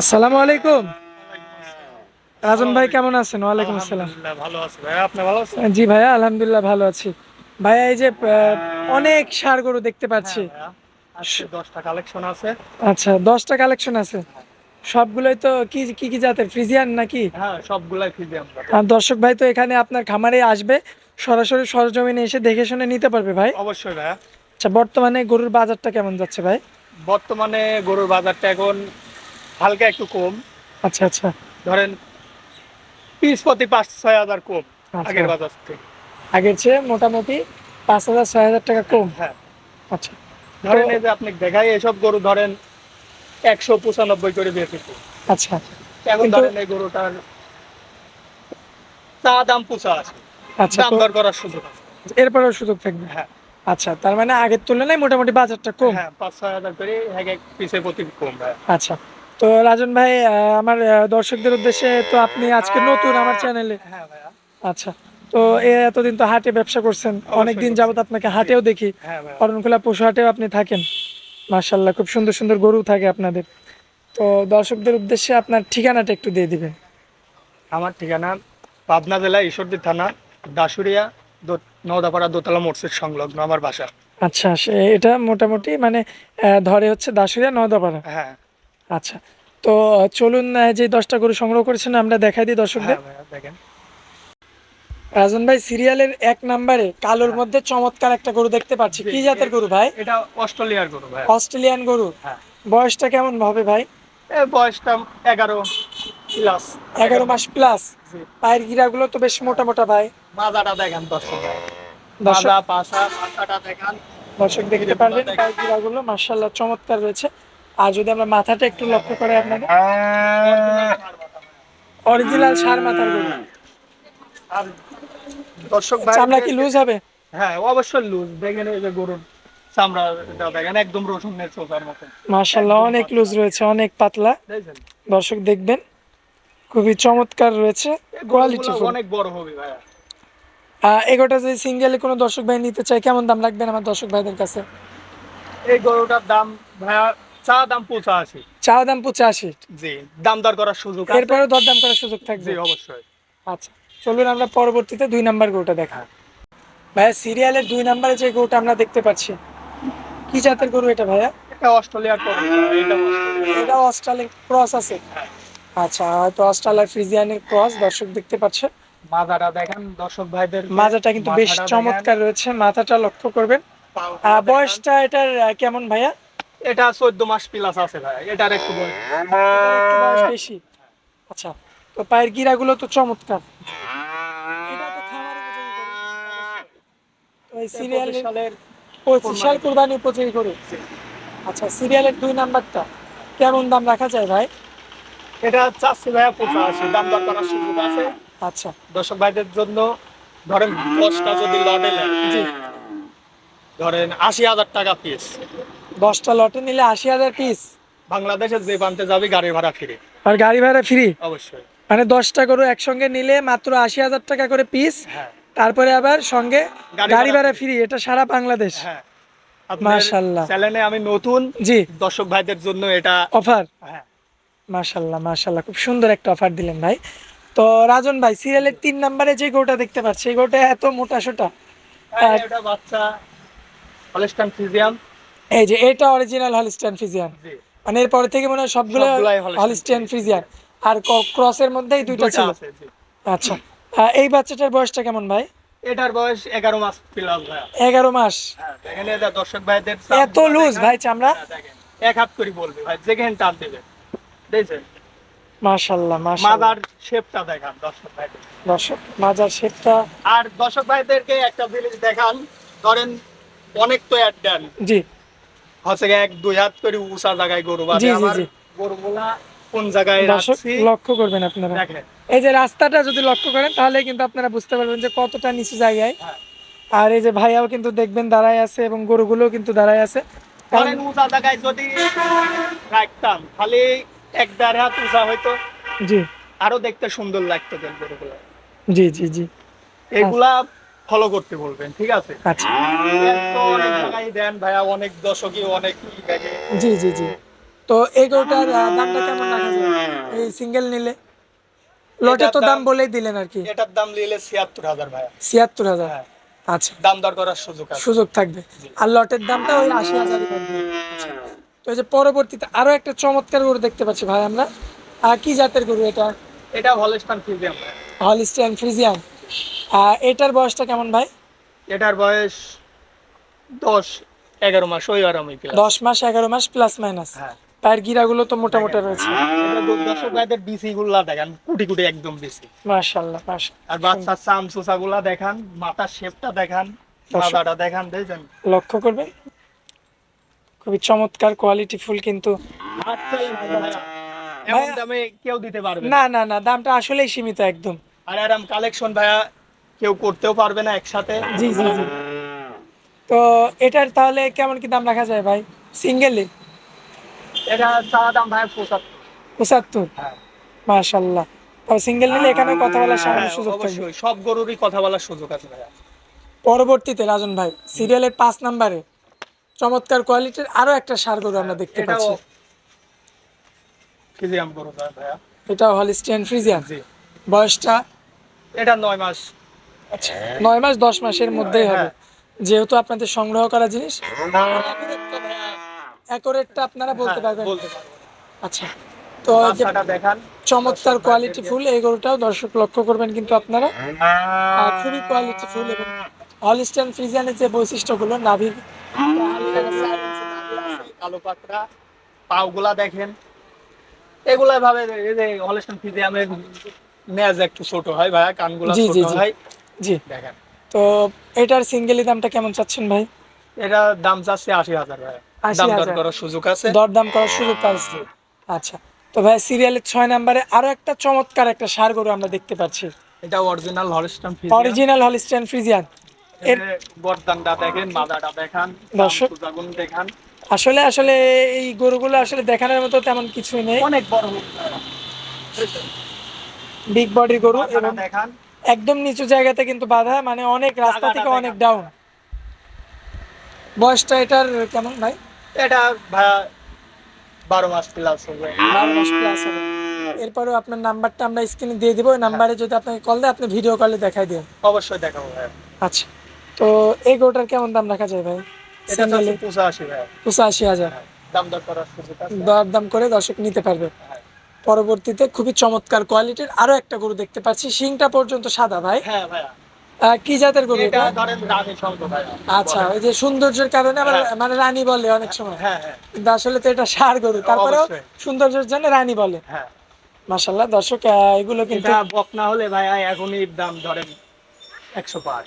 আসসালামু আলাইকুম। রাজন ভাই কেমন আছেন? ওয়ালাইকুম আসসালাম। ভালো আছে। ভাই আপনি ভালো আছেন? জি ভাইয়া আলহামদুলিল্লাহ ভালো আছি। ভাইয়া এই যে অনেক সার গরু দেখতে পাচ্ছি। হ্যাঁ দশটা কালেকশন আছে। আচ্ছা দশটা কালেকশন আছে। সবগুলোই তো কি কি কি জাতের? ফ্রিজিয়ান নাকি? হ্যাঁ সবগুলাই আমরা আর দর্শক ভাই তো এখানে আপনার খামারে আসবে। সরাসরি সরজমিনে এসে দেখে শুনে নিতে পারবে ভাই। অবশ্যই ভাইয়া। আচ্ছা বর্তমানে গরুর বাজারটা কেমন যাচ্ছে ভাই? বর্তমানে গরুর বাজারটা এখন হালকা একটু কম। আচ্ছা আচ্ছা। ধরেন পিস প্রতি পাঁচ ছয় হাজার কম আচ্ছা। আগের বাজার থেকে। আগের চেয়ে মোটামুটি পাঁচ হাজার ছয় হাজার টাকা কম। হ্যাঁ। আচ্ছা। ধরেন এই যে আপনি দেখাই এসব গরু ধরেন একশো পঁচানব্বই করে বেঁচেছে আচ্ছা। এখন ধরেন এই গরুটার চা দাম পুষা আছে। আচ্ছা দাম দর করার সুযোগ আছে। এরপরেও সুযোগ থাকবে। হ্যাঁ। আচ্ছা তার মানে আগের তুলনায় মোটামুটি বাজারটা কম। হ্যাঁ পাঁচ ছয় হাজার করে এক এক পিসের প্রতি কম। ভাই আচ্ছা। তো রাজন ভাই আমার দর্শকদের উদ্দেশ্যে তো আপনি আজকে নতুন আমার চ্যানেলে আচ্ছা তো এতদিন তো হাটে ব্যবসা করছেন অনেক দিন যাবত আপনাকে হাটেও দেখি। হ্যাঁ অরণখোলা পশু হাটেও আপনি থাকেন। মার্শাল্লাহ খুব সুন্দর সুন্দর গরু থাকে আপনাদের। তো দর্শকদের উদ্দেশ্যে আপনার ঠিকানাটা একটু দিয়ে দিবেন। আমার ঠিকানা পাবনা জেলা ঈশ্বরদী থানা দাসুরিয়া নওদাপাড়া দোতলা মোটসের সংলগ্ন আমার বাসা। আচ্ছা এটা মোটামুটি মানে ধরে হচ্ছে দাসুরিয়া নদাপাড়া হ্যাঁ। আচ্ছা। তো চলুন যে দশটা গরু সংগ্রহ করেছেন আমরা দেখাই দিই দর্শকদের। হ্যাঁ দেখেন। রাজন ভাই সিরিয়ালের এক নম্বরে কালোর মধ্যে চমৎকার একটা গরু দেখতে পাচ্ছি। কি জাতের গরু ভাই? এটা অস্ট্রেলিয়ার গরু ভাই অস্ট্রেলিয়ান গরু। হ্যাঁ। বয়সটা কেমন হবে ভাই? বয়সটা এগারো প্লাস। এগারো মাস প্লাস। পায়ের গিরাগুলো তো বেশ মোটা মোটা ভাই। মাজাটা দেখেন দর্শক মাজা পাশা মাথাটা দেখান। দর্শক দেখতে পারবেন পায়ের গিরাগুলো মার্শাল্লাহ চমৎকার রয়েছে। আর যদি আমরা মাথাটা একটু লক্ষ্য করে আপনাদের। অরিজিনাল সার মাথার গরু আর দর্শক ভাই চামড়া কি লুজ হবে? হ্যাঁ অবশ্যই লুজ দেখেন এই যে গরুর চামড়া দেখেন একদম রসুনের চোখার মতো। মার্শাল্লাহ অনেক লুজ রয়েছে অনেক পাতলা। দর্শক দেখবেন খুবই চমৎকার রয়েছে কোয়ালিটি অনেক বড় হবে ভাইয়া। এগোটা যদি সিঙ্গেলে কোনো দর্শক ভাই নিতে চাই কেমন দাম রাখবেন আমার দর্শক ভাইদের কাছে? এই গরুটার দাম ভাইয়া চা দাম পঁচাশি চা দাম পঁচাশি জি দাম দর করার সুযোগ আছে। এরপরেও দরদাম করার সুযোগ থাকবে। জি অবশ্যই। আচ্ছা চলুন আমরা পরবর্তীতে দুই নাম্বার গরুটা দেখা। ভাইয়া সিরিয়ালের দুই নাম্বারে যে গরুটা আমরা দেখতে পাচ্ছি কি জাতের গরু এটা ভাইয়া? এটা অস্ট্রেলিয়ার এটা অস্ট্রেলিয়ার। অস্ট্রালিয়ান ক্রস আছে। হ্যাঁ। আচ্ছা হয়তো অস্ট্রালিয়া ফ্রিজিয়ানের ক্রস দর্শক দেখতে পাচ্ছে মাজাটা দেখেন দর্শক ভাইদের মাজাটা কিন্তু বেশ চমৎকার রয়েছে মাথাটা লক্ষ্য করবেন। বয়সটা এটার কেমন ভাইয়া? এটা চোদ্দ মাস প্লাস আছে ভাই এটার একটু বয়স। বেশি। আচ্ছা তো পায়ের গিরাগুলো তো চমৎকার। এটা তো গরু। এই সিরিয়ালের সালের পঁচিশ সাল কোরবানি। উপযোগী গরু। আচ্ছা সিরিয়ালের দুই নাম্বারটা কেমন দাম রাখা যায় ভাই? এটা চাচ্ছি ভাইয়া পঁচাশি দাম দর করার সুযোগ আছে। আচ্ছা। দর্শক ভাইদের জন্য ধরেন দশটা যদি লটে জি। ধরেন আশি হাজার টাকা পিস দশটা লটে নিলে আশি হাজার পিস বাংলাদেশের যে প্রান্তে যাবে গাড়ি ভাড়া ফিরে আর গাড়ি ভাড়া ফ্রি অবশ্যই। মানে দশটা গরু একসঙ্গে নিলে মাত্র আশি হাজার টাকা করে পিস হ্যাঁ। তারপরে আবার সঙ্গে গাড়ি ভাড়া ফ্রি এটা সারা বাংলাদেশ। হ্যাঁ। মাশাআল্লাহ। চ্যানেলে আমি নতুন। জি। দর্শক ভাইদের জন্য এটা অফার হ্যাঁ। মাশাল্লাহ মাশাল্লাহ। খুব সুন্দর একটা অফার দিলেন ভাই। তো রাজন ভাই সিরিয়ালের তিন নম্বরে যে গরুটা দেখতে পাচ্ছি এই গরুটা এত মোটা সোটা। বাচ্চা। ফিজিয়াম এই যে এটা অরিজিনাল হলিস্টিয়ান ফিজিয়ান মানে এরপর থেকে মনে হয় সবগুলো হলিস্টিয়ান ফিজিয়ান আর ক্রসের মধ্যেই দুইটা ছিল। আচ্ছা। এই বাচ্চাটার বয়সটা কেমন ভাই? এটার বয়স এগারো মাস প্লাস এগারো মাস। হ্যাঁ দর্শক ভাইদের এত লুজ ভাই চামড়া। হ্যাঁ, এক হাত করে বলবে ভাই যেখানে টান দেবে। দেখছেন? মাশাল্লাহ মাশাল্লাহ মাদার শেপটা দেখান দর্শক ভাইদের। দর্শক মাজার শেপটা আর দর্শক ভাইদেরকে একটা জিনিস দেখান। ধরেন অনেক তো অ্যাড দেন। জি। হচ্ছে এক দুই হাত করে উঁচা জায়গায় গরু বাঁধে। আমার গরুগুলা কোন জায়গায় রাখছি? লক্ষ্য করবেন আপনারা। এই যে রাস্তাটা যদি লক্ষ্য করেন তাহলে কিন্তু আপনারা বুঝতে পারবেন যে কতটা নিচু জায়গায়। হ্যাঁ। আর এই যে ভাইয়াও কিন্তু দেখবেন দাঁড়ায় আছে এবং গরুগুলোও কিন্তু দাঁড়ায় আছে। ধরেন উঁচা জায়গায় যদি রাখতাম খালি এক দেড় হাত উঁচা হয়তো জি। আরও দেখতে সুন্দর লাগতো গরুগুলা। জি জি জি। এগুলা ফলো করতে বলবেন ঠিক আছে? আচ্ছা। অনেক জায়গায় দেন ভাইয়া অনেক দশকই অনেক জি জি জি। তো এই গরুটার দামটা কেমন রাখা যায়? এই সিঙ্গেল নিলে? লটে তো দাম বলেই দিলেন আর কি। এটার দাম নিলে ছিয়াত্তর হাজার ভাইয়া। ছিয়াত্তর হাজার? হ্যাঁ। আচ্ছা। দাম দর করার সুযোগ সুযোগ থাকবে। আর লটের দামটা ওই আশি হাজারই থাকবে। আচ্ছা। তো এই যে পরবর্তীতে আরও একটা চমৎকার গরু দেখতে পাচ্ছি ভাই আমরা। আর কি জাতের গরু এটা? এটা হলস্টান ফিজিয়াম হলিস্টিয়ান ফ্রিজিয়ান। এটার বয়সটা কেমন ভাই? এটার বয়স দশ এগারো মাস ওই আরামই দশ মাস এগারো মাস প্লাস মাইনাস হ্যাঁ। পায়ের গিরাগুলো তো মোটা মোটা রয়েছে। এটা দর্শক ভাইদের বিসি গুলা দেখান কুটি কুটি একদম মাশাল্লাহ আর বাচ্চার চাম চুচা গুলা দেখান মাথার শেপটা দেখান মাথাটা দেখান লক্ষ্য করবেন? খুবই চমৎকার কোয়ালিটি ফুল কিন্তু। হাত এমন দামে কেউ দিতে পারবে না। না না না দামটা আসলেই সীমিত একদম। আর এরম কালেকশন ভাইয়া কেউ করতেও পারবে না একসাথে। জি জি জি। তো এটার তাহলে কেমন কি দাম রাখা যায় ভাই? সিঙ্গেলি এটা চাওয়া দাম ভাইয়া পঁচাত্তর। পঁচাত্তর? হ্যাঁ। মাশাল্লাহ তবে সিঙ্গেল নিলে এখানে কথা বলার সামান্য হ্যাঁ, সুযোগ থাকবে। সব গরুরই কথা বলার সুযোগ আছে ভাইয়া। পরবর্তীতে রাজন ভাই সিরিয়ালের পাঁচ নাম্বারে চমৎকার কোয়ালিটির আরও একটা সার গরু আমরা দেখতে পাচ্ছি। ফিজিয়াম গরু ভাইয়া। এটাও হলিস্টিয়ান ফ্রিজিয়ান জি। বয়সটা এটা নয় মাস। নয় মাস দশ মাসের মধ্যেই হবে। যেহেতু আপনাদের সংগ্রহ করা জিনিস অ্যাকোরেটটা আপনারা বলতে হ্যাঁ, পারবেন আচ্ছা তো দেখান। চমৎকার কোয়ালিটি ফুল এই গরুটাও দর্শক লক্ষ্য করবেন কিন্তু আপনারা। খুবই কোয়ালিটি ফুল এবং হলিস্টান ফ্রিজিয়ানের যে বৈশিষ্ট্যগুলো নাভি কালো পাকড়া পাওগুলা দেখেন। এগুলা ভাবে এই যে হলস্টন ফিজিয়ামের নেজ একটু ছোট হয় ভাইয়া কানগুলা ছোট। হয়। জি। দেখেন। তো এটার সিঙ্গেলি দামটা কেমন চাচ্ছেন ভাই? এটা দাম চাচ্ছে আশি হাজার ভাই 80,000 দাম দর করার সুযোগ আছে। দরদাম করার সুযোগ পাচ্ছি আচ্ছা। তো ভাই সিরিয়ালের ছয় নাম্বারে আরও একটা চমৎকার একটা সার গরু আমরা দেখতে পাচ্ছি। এটা original Holstein Friesian original Holstein Friesian এর গর্দানটা দেখেন মাদাটা দেখান দর্শক। দেখান। আসলে আসলে এই গরুগুলো আসলে দেখানোর মতো তেমন কিছুই নেই। অনেক বড়। বিগ বডির গরু এবং দেখান। একদম নিচু জায়গাতে কিন্তু বাধা মানে অনেক রাস্তা থেকে অনেক ডাউন বয়সটা এটার কেমন ভাই? এটা বারো মাস প্লাস হবে। বারো মাস প্লাস হবে। এরপরেও আপনার নাম্বারটা আমরা স্ক্রিনে দিয়ে দিব। নাম্বারে যদি আপনাকে কল দেয় আপনি ভিডিও কলে দেখাই দিন অবশ্যই দেখাবো ভাইয়া। আচ্ছা। তো এই গরুটার কেমন দাম রাখা যায় ভাই? এটা পঁচাশি ভাইয়া। পঁচাশি হাজার। দাম দর করার সুযোগ দর দাম করে দর্শক নিতে পারবে। হ্যাঁ। পরবর্তীতে খুবই চমৎকার কোয়ালিটির আরও একটা গরু দেখতে পাচ্ছি। শিংটা পর্যন্ত সাদা ভাই। হ্যাঁ ভাইয়া। কি জাতের গরু এটা আচ্ছা ওই যে সৌন্দর্যের কারণে আবার হ্যাঁ। মানে রানী বলে অনেক সময়। হ্যাঁ হ্যাঁ। কিন্তু আসলে তো এটা সার গরু তারপরেও সৌন্দর্যের জন্য রানী বলে। মাশাল্লাহ দর্শক এগুলো কিন্তু বকনা হলে ভাইয়া এখনই দাম ধরেন একশো পার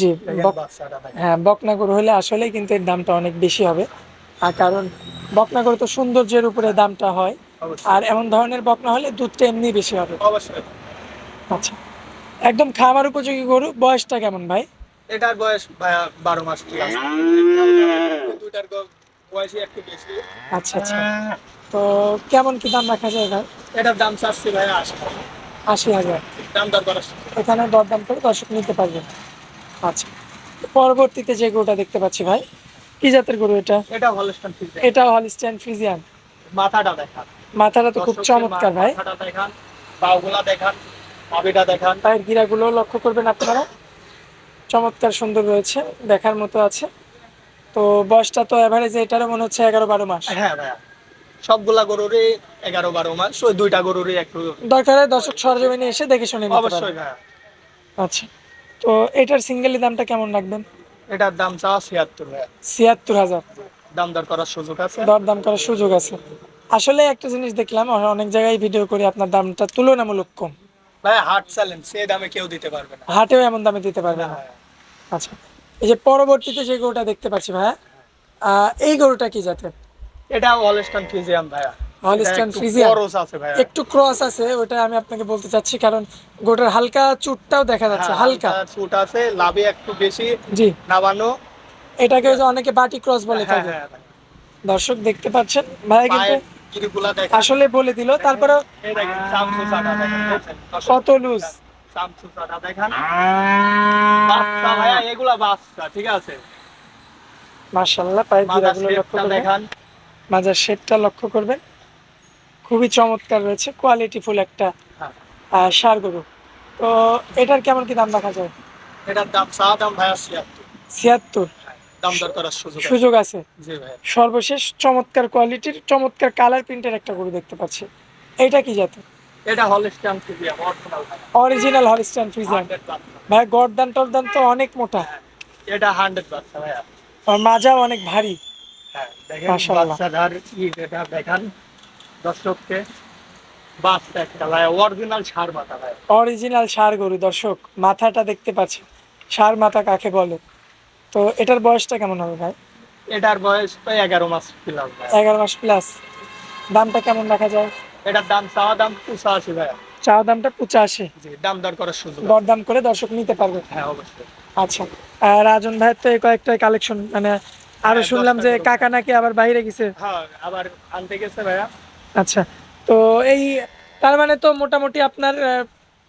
জি। হ্যাঁ বকনা গরু হলে আসলেই কিন্তু এর দামটা অনেক বেশি হবে। আর কারণ বকনা গরু তো সৌন্দর্যের উপরে দামটা হয়। আর এমন ধরনের বকনা হলে দুধটা এমনি বেশি হবে। অবশ্যই। আচ্ছা। একদম খামার উপযোগী গরু বয়সটা কেমন ভাই? এটার বয়স ভাইয়া বারো মাস দুইটার গ- বয়সই একটু বেশি। আচ্ছা আচ্ছা। তো কেমন কি দাম রাখা যায় ভাই? এটার দাম চাচ্ছি ভাইয়া আশি আশি হাজার। দাম দর আছে। এখানে দরদাম করে দর্শক নিতে পারবেন আচ্ছা। পরবর্তীতে যে গরুটা দেখতে পাচ্ছি ভাই কি জাতের গরু এটা? এটা হলস্টন ফিজিয়াম এটাও হলিস্টাইন ফ্রিজিয়ান মাথাটা দেখান মাথাটা তো খুব চমৎকার ভাই। দেখান পাগুলা দেখান নাভিটা দেখান। পায়ের গিরাগুলো লক্ষ্য করবেন আপনারা। চমৎকার সুন্দর রয়েছে দেখার মতো আছে। তো বয়সটা তো এভারেজে এটারও মনে হচ্ছে এগারো বারো মাস। হ্যাঁ ভাইয়া সবগুলা গরুরই এগারো বারো মাস ওই দুইটা গরুরই একটু দরকার দর্শক সরজমিনে এসে দেখে শুনে অবশ্যই ভাইয়া। আচ্ছা তো এটার সিঙ্গেলি দামটা কেমন রাখবেন? এটার দাম চাওয়া ছিয়াত্তর ভাইয়া। ছিয়াত্তর হাজার। দাম দর করার সুযোগ আছে? দরদাম করার সুযোগ আছে। আসলে একটা জিনিস দেখলাম অনেক জায়গায় ভিডিও করি আপনার দামটা তুলনামূলক কম। ভাইয়া হাট চ্যালেঞ্জ সে দামে কেউ দিতে পারবে না। হাটেও এমন দামে দিতে পারবে না। হ্যাঁ। আচ্ছা এই যে পরবর্তীতে যে গরুটা দেখতে পাচ্ছি ভাইয়া এই গরুটা কি জাতের? এটা হলস্টন ফিজিয়াম ভাইয়া। হলিস্টান একটু ফ্রিজিয়ান খরচ একটু ক্রস আছে ওটা আমি আপনাকে বলতে চাচ্ছি কারণ গোটার হালকা চুটটাও দেখা যাচ্ছে হ্যাঁ, হালকা। চুট আছে লাভে একটু বেশি জি। নামানো এটাকে অনেকে বাটি ক্রস বলে থাকে হ্যাঁ দর্শক দেখতে পাচ্ছেন ভাই কিন্তু আসলে বলে দিল তারপরে? কত লুজ সামসুসাটা দেখেন। বাচ্চা ভাইয়া এগুলা বাচ্চা ঠিক আছে। মাশাআল্লাহ পায়ের গিরাগুলো লক্ষ্য করবেন। দেখান। মাজার লক্ষ্য করবেন। খুবই চমৎকার রয়েছে কোয়ালিটি ফুল একটা সার গরু। তো এটার কেমন কি দাম রাখা যায়? এটার দাম চা দাম ভাইয়া ছিয়াত্তর। ছিয়াত্তর। করার সুযোগ আছে। সুযোগ আছে। সর্বশেষ চমৎকার কোয়ালিটির চমৎকার কালার প্রিন্টের একটা গরু দেখতে পাচ্ছি। এইটা কি জাতের? এটা ফ্রিজিয়ান অরিজিনাল হলিস্টান ফ্রিজার ভাই গরদান টরদান তো অনেক মোটা। এটা হান্ড্রেড বাচ্চা ভাইয়া। আর মাজাও অনেক ভারী। হ্যাঁ দেখেন। ই এটা দেখান। দর্শককে বাচ্চা একটা ভাইয়া অরিজিনাল সার মাথা ভাইয়া অরিজিনাল ষাঁড় গরু দর্শক মাথাটা দেখতে পাচ্ছি ষাঁড় মাথা কাকে বলে? তো এটার বয়সটা কেমন হবে ভাই? এটার বয়স প্রায় এগারো মাস প্লাস এগারো মাস প্লাস দামটা কেমন রাখা যায়? এটার দাম চাওয়া দাম পঁচাশি ভাইয়া চা দামটা পঁচাশি। জি দাম দর করার সুযোগ। দরদাম করে দর্শক নিতে পারবে। হ্যাঁ অবশ্যই। আচ্ছা। আর রাজন ভাইয়ের তো এই কয়েকটা কালেকশন মানে আরও হ্যাঁ, শুনলাম যে কাকা নাকি আবার বাইরে গেছে। হ্যাঁ আবার আনতে গেছে ভাইয়া। আচ্ছা। তো এই তার মানে তো মোটামুটি আপনার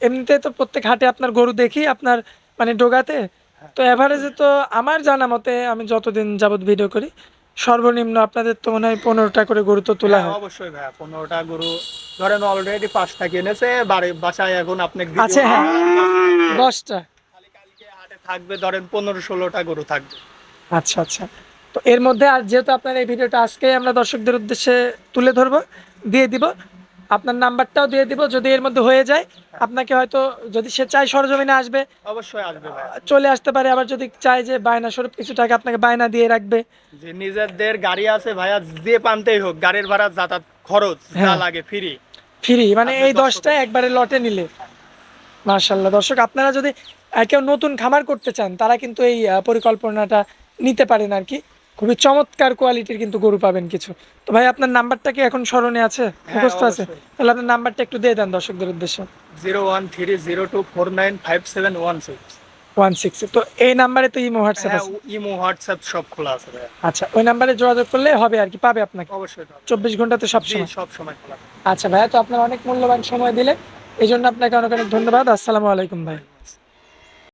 এমনিতে তো প্রত্যেক হাটে আপনার গরু দেখি আপনার মানে ডোগাতে। তো এভারেজে তো আমার জানা মতে আমি যতদিন যাবত ভিডিও করি সর্বনিম্ন আপনাদের তো মনে হয় পনেরোটা করে গরু তো তোলা হ্যাঁ, হয়। অবশ্যই ভাইয়া পনেরোটা গরু ধরেন অলরেডি পাঁচটা কিনেছে বাড়ি বাসায় এখন আপনি আছে হ্যাঁ। দশটা। থাকবে ধরেন পনেরো ষোলোটা গরু থাকবে। আচ্ছা আচ্ছা। তো এর মধ্যে আর যেহেতু আপনার এই ভিডিওটা আজকে আমরা দর্শকদের উদ্দেশ্যে তুলে ধরবো দিয়ে দিব আপনার নাম্বারটাও দিয়ে দিব যদি এর মধ্যে হয়ে যায়। আপনাকে হয়তো যদি সে চায় সরজমিনে আসবে অবশ্যই আসবে চলে আসতে পারে। আবার যদি চায় যে বায়না স্বরূপ কিছু টাকা আপনাকে বায়না দিয়ে রাখবে। যে নিজেদের গাড়ি আছে ভাইয়া যে পানতেই হোক গাড়ির ভাড়া যাতায়াত খরচ যা হ্যাঁ। লাগে ফ্রি ফ্রি মানে এই দশটা একবারে লটে নিলে। মার্শাল্লাহ দর্শক আপনারা যদি কেউ নতুন খামার করতে চান তারা কিন্তু এই পরিকল্পনাটা নিতে পারেন আর কি। খুবই চমৎকার কোয়ালিটির কিন্তু গরু পাবেন কিছু। তো ভাই আপনার নাম্বারটা কি এখন স্মরণে আছে? মুখস্থ আছে? হ্যাঁ, তাহলে আপনার নাম্বারটা একটু দিয়ে দেন দর্শকদের উদ্দেশ্যে। Zero one three zero two four nine five seven one six one six তো এই নাম্বারে তো ইমো হোয়াটসঅ্যাপ হ্যাঁ আছে? ইমো হোয়াটসঅ্যাপ সব খোলা আছে আচ্ছা ওই নাম্বারে যোগাযোগ করলে হবে আর কি পাবে আপনাকে? অবশ্যই। চব্বিশ ঘন্টাতে সব সময়? সব সময় খোলা আচ্ছা ভাইয়া তো আপনার অনেক মূল্যবান সময় দিলে এই জন্য আপনাকে অনেক অনেক ধন্যবাদ। আসসালামু আলাইকুম ভাই।